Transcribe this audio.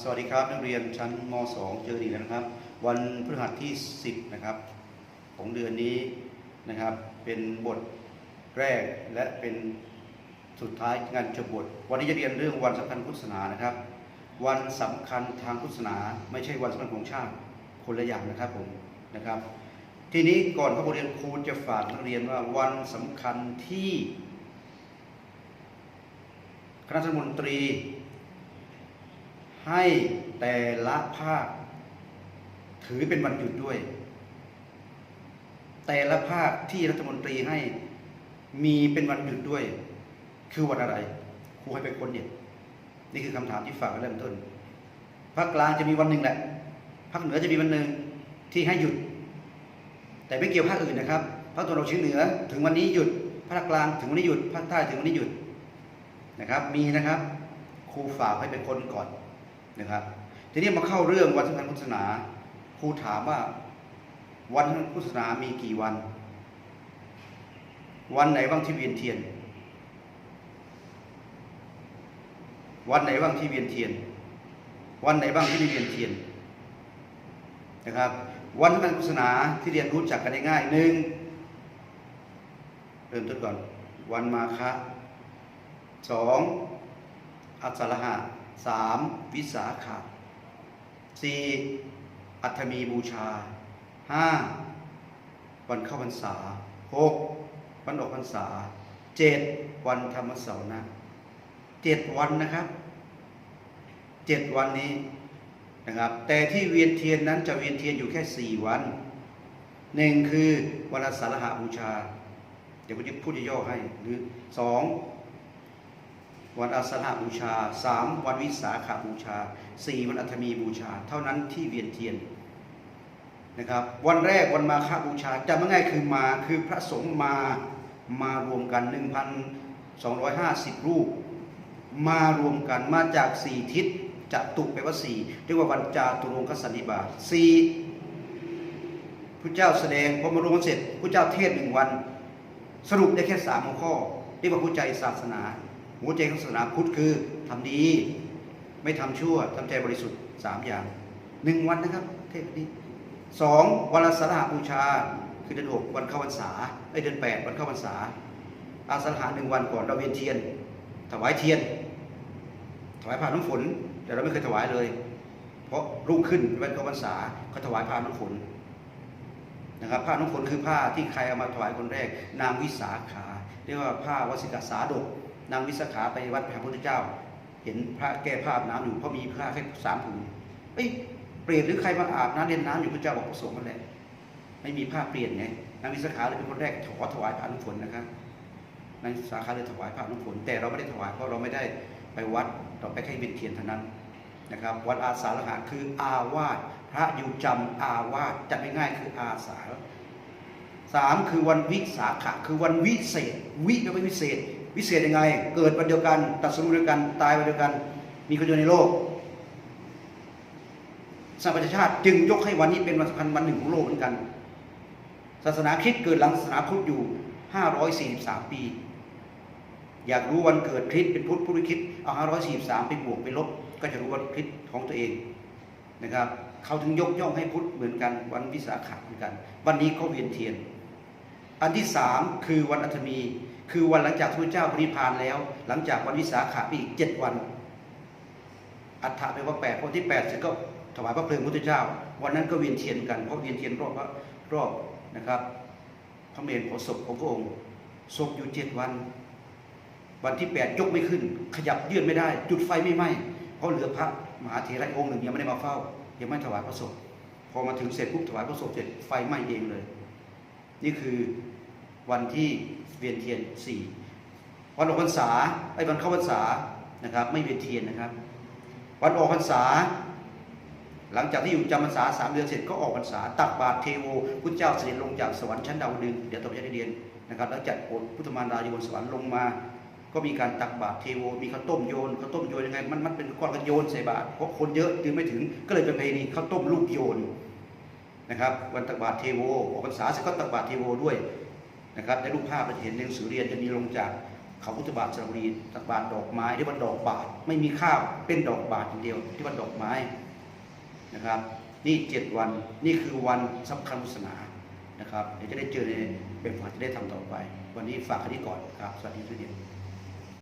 สวัสดีครับนักเรียนชั้นม .2 เจอดีแล้วนะครับ วันพฤหัสที่ 10 นะครับ ของเดือนนี้นะครับ เป็นบทแรกและเป็นสุดท้ายงานจบบท วันนี้จะเรียนเรื่องวันสำคัญพุทธศาสนานะครับ วันสำคัญทางพุทธศาสนา ไม่ใช่วันสำคัญของชาติคนละอย่างนะครับผมนะครับ ทีนี้ก่อนเข้าบทเรียนครูจะฝากนักเรียนว่าวันสำคัญที่คณะรัฐมนตรี ให้แต่ละภาค ถือเป็นวันหยุดด้วย แต่ละภาคที่รัฐมนตรีให้มีเป็นวันหยุดด้วย คือวันอะไรครูให้ไปค้นเนี่ยนี่คือคำถามที่ฝากไว้เริ่มต้นภาคกลางจะมีวันหนึ่งแหละภาคเหนือจะมีวันหนึ่งที่ให้หยุด แต่ไม่เกี่ยวภาคอื่นนะครับภาคตะวันออกเฉียงเหนือ ถึงวันนี้หยุดภาคกลางถึงวันนี้หยุดภาคใต้ถึงวันนี้หยุดนะครับ มีนะครับครูฝากให้ไปค้นก่อน นะครับ ทีนี้มาเข้าเรื่องวันสำคัญพุทธศาสนาครูถามว่า วันพุทธศาสนามีกี่วัน วันไหนบ้างที่เวียนเทียน วันไหนบ้างที่เวียนเทียน วันไหนบ้างที่ไม่เวียนเทียนนะครับ วันสำคัญพุทธศาสนาที่เรียนรู้จักกันง่ายหนึ่งเริ่มต้นก่อน วันมาฆะสองอัสสรหะ สามวิสาขะสี่อัฐมีบูชาห้าวันเข้าพรรษาหกวันออกพรรษาเจ็ดวันธรรมเสาร์นะเจ็ดวันนะครับเจ็ดวันนี้นะครับ แต่ที่เวียนเทียนนั้นจะเวียนเทียนอยู่แค่สี่วันหนึ่งคือวันอาสาฬหบูชา เดี๋ยวผมจะพูดย่อให้หรือสอง วันอาสาฬหบูชาสามวันวิสาขาบูชาสี่วันอัฐมีบูชา เท่านั้นที่เวียนเทียนนะครับวันแรกวันมาฆบูชาจำง่ายคือมาคือพระสงฆ์มามารวมกัน 1,250 รูป มารวมกันมาจากสี่ทิศจะตุแปว่าสี่เรียกว่าวันจาตุรงคสันนิบาตสี่พระเจ้าแสดงพอมารวมเสร็จพระเจ้าเทศหนึ่งวัน สรุปได้แค่สามข้อเรียกว่าหัวใจศาสนา หัวใจของศาสนาพุทธคือทำดี ไม่ทำชั่วทำใจบริสุทธิ์สามอย่างหนึ่งวันนะครับ เทศนี้สองวันละสาฬหบูชา คือเดือนหกวันเข้าพรรษาไอเดือนแปดวันเข้าพรรษา อาสาฬหะหนึ่งวันก่อนเราเวียนเทียน ถวายเทียน ถวายผ้าน้ำฝน แต่เราไม่เคยถวายเลย เพราะรุ่งขึ้นวันเข้าพรรษาเขาถวายผ้าน้ำฝนนะครับผ้าน้ำฝนคือผ้าที่ใครเอามาถวายคนแรก นางวิสาขา เรียกว่าผ้าวสิกาสาดก นางวิสาขาไปวัดพระพุทธเจ้า เห็นพระแก้ผ้าอาบน้ำอยู่เพราะมีผ้าแค่สามผืนเอ้ยเปลี่ยนหรือใครมาอาบน้ำเล่นน้ำอยู่พระเจ้าบอกพระสงฆ์นั่นแหละไม่มีผ้าเปลี่ยนไงนางวิสาขาเลยเป็นคนแรกขอถวายผ้าน้ำฝนนะครับนางวิสาขาเลยถวายผ้าน้ำฝนแต่เราไม่ได้ถวายเพราะเราไม่ได้ไปวัดเราไปแค่เวียนเทียนเท่านั้นนะครับวัดอาสาฬหะคืออาวาสพระอยู่จำอาวาสจัดง่ายๆคืออาสาสามคือวันวิสาขะคือวันวิเศษ วิแปลว่าวิเศษ วิเศษยังไง เกิดวันเดียวกัน ตัดสรุปเดียวกัน ตายวันเดียวกัน มีคนเดียวในโลกสหประชาชาติจึงยกให้วันนี้เป็นวันสำคัญวันหนึ่งของโลกเหมือนกัน ศาสนาคริสต์เกิดหลังศาสนาพุทธอยู่ 543 ปี อยากรู้วันเกิดคริสต์เป็นพุทธพุทธคริสต์เอา 543 ไปบวกไปลบ ก็จะรู้วันคริสต์ของตัวเองนะครับ เขาถึงยกย่องให้พุทธเหมือนกัน วันวิสาขะเหมือนกัน วันนี้เขาเวียนเทียน อันที่สามคือวันอัฐมี คือวันหลังจากพระเจ้าปรินิพานแล้ว หลังจากวันวิสาขะไปอีกเจ็ดวัน อัฐะแปลว่าแปดวันที่แปดเสร็จก็ถวายพระเพลิงพระเจ้า วันนั้นก็เวียนเทียนกันเพราะเวียนเทียนรอบพระรอบนะครับ พระเมรุโพธิ์ศพของพระองค์ศพอยู่เจ็ดวัน วันที่แปดยกไม่ขึ้น ขยับยื่นไม่ได้ จุดไฟไม่ไหม้เพราะเหลือพระมหาเถระองค์หนึ่งยังไม่ได้มาเฝ้า ยังไม่ถวายพระศพพอมาถึงเสร็จปุ๊บถวายพระศพเสร็จไฟไหม้เองเลย นี่คือวันที่ วียนเทียนสี่วันออกพรรษาไอ้วันเข้าพรรษานะครับ ไม่เวียนเทียนนะครับ วันออกพรรษา หลังจากที่อยู่จำพรรษาสามเดือนเสร็จก็ออกพรรษา ตักบาตรเทโวพุทธเจ้าเสด็จลงจากสวรรค์ชั้นดาวดึงเดี๋ยวต่อไปจะได้เรียนนะครับ แล้วจัดโปรดพุทธมารดาอยู่บนสวรรค์ลงมา ก็มีการตักบาตรเทโว มีข้าวต้มโยนข้าวต้มโยนยังไงมันมันเป็นก้อนกันโยนใส่บาตรเพราะคนเยอะจึงไม่ถึงก็เลยเป็นเพลนีข้าวต้มลูกโยนนะครับ วันตักบาตรเทโวออกพรรษาเสร็จก็ตักบาตรเทโวด้วย นะครับในรูปภาพเราจะเห็นในหนังสือเรียนจะมีลงจากเขาพุทธบาทสระบุรีตักบาทดอกไม้ที่วัดดอกบาทไม่มีข้าวเป็นดอกบาทอย่างเดียวที่วัดดอกไม้นะครับ นี่เจ็ดวันนี่คือวันสำคัญศาสนานะครับ เดี๋ยวจะได้เจอในเป็นฝันจะได้ทำต่อไป วันนี้ฝากแค่นี้ก่อนครับสวัสดีทุกท่าน